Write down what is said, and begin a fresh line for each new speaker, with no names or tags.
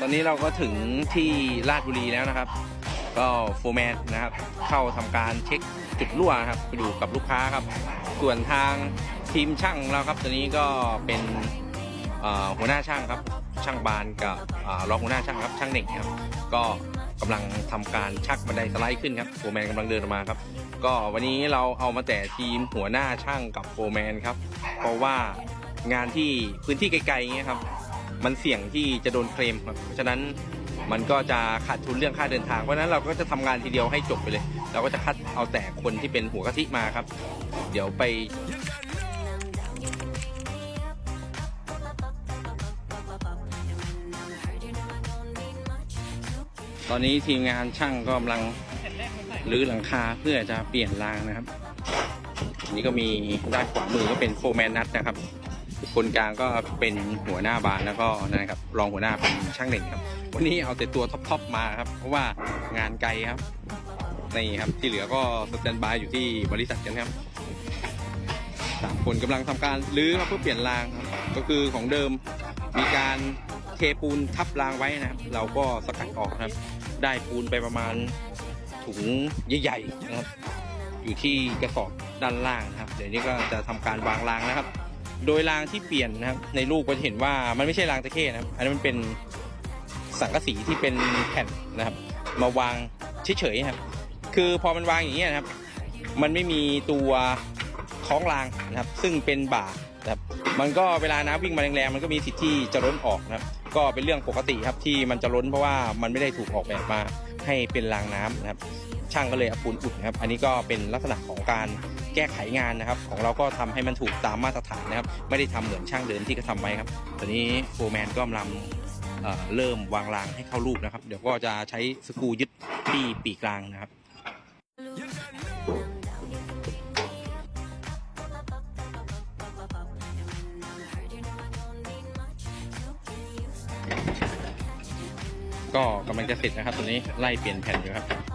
ตอนนี้เราก็ถึงที่ลาดบุรีแล้วนะครับ ก็โฟร์แมนนะครับ เข้าทำการเช็คจุดรั่วครับอยู่กับลูกค้าครับ ส่วนทางทีมช่างเราครับตอนนี้ก็เป็นหัวหน้าช่างครับ ช่างบานกับเอ่อรองหัวหน้าช่างครับช่างเหน่งครับ ก็กำลังทำการชักบันไดสไลด์ขึ้นครับโฟร์แมนกำลังเดินออกมาครับ ก็วันนี้เราเอามาแต่ทีมหัวหน้าช่างกับโฟร์แมนครับ เพราะว่างานที่พื้นที่ไกลๆอย่างเงี้ยครับ มันเสี่ยงที่จะโดนเคลมครับเพราะฉะนั้นมันก็จะขาดทุนเรื่องค่าเดินทาง เพราะฉะนั้นเราก็จะทำงานทีเดียวให้จบไปเลย เราก็จะคัดเอาแต่คนที่เป็นหัวกะทิมาครับ เดี๋ยวไปตอนนี้ทีมงานช่างก็กำลังรื้อหลังคาเพื่อจะเปลี่ยนรางนะครับอันนี้ก็มีด้านขวามือก็เป็นโฟแมนนัทนะครับ คนกลางก็เป็นหัวหน้าบานแล้วก็นะครับรองหัวหน้าเป็นช่างเหน่งครับ วันนี้เอาแต่ตัวท็อปๆมาครับ เพราะว่างานไกลครับนี่ครับที่เหลือก็สแตนบายอยู่ที่บริษัทกันครับสามคนกำลังทำการรื้อครับเพื่อเปลี่ยนรางครับก็คือของเดิมมีการเทปูนทับรางไว้นะครับ เราก็สกัดออกครับ ได้ปูนไปประมาณถุงใหญ่ๆนะครับ อยู่ที่กระสอบด้านล่างนะครับ เดี๋ยวนี้ก็จะทำการวางรางนะครับ โดยรางที่เปลี่ยนนะครับ ในรูปก็จะเห็นว่ามันไม่ใช่รางตะเข้นะครับ อันนั้นมันเป็นสังกะสีที่เป็นแผ่นนะครับ มาวางเฉยๆครับ คือพอมันวางอย่างนี้นะครับ มันไม่มีตัวคล้องรางนะครับ ซึ่งเป็นบ่านะครับ มันก็เวลาน้ำวิ่งมาแรงๆมันก็มีสิทธิ์ที่จะล้นออกนะครับก็เป็นเรื่องปกติครับที่มันจะล้นเพราะว่ามันไม่ได้ถูกออกแบบมาให้เป็นรางน้ำนะครับ ช่างก็เลยเอาปูนอุดนะครับ อันนี้ก็เป็นลักษณะของการแก้ไขงานนะครับ ของเราก็ทำให้มันถูกตามมาตรฐานนะครับ ไม่ได้ทำเหมือนช่างเดิมที่เขาทำไว้ครับตอนนี้โฟร์แมนก็กำลังเเริ่มวางรางให้เข้ารูปนะครับ เดี๋ยวก็จะใช้สกูยึดที่ปีกรางนะครับ ก็กำลังจะเสร็จนะครับตอนนี้ไล่เปลี่ยนแผ่นอยู่ครับ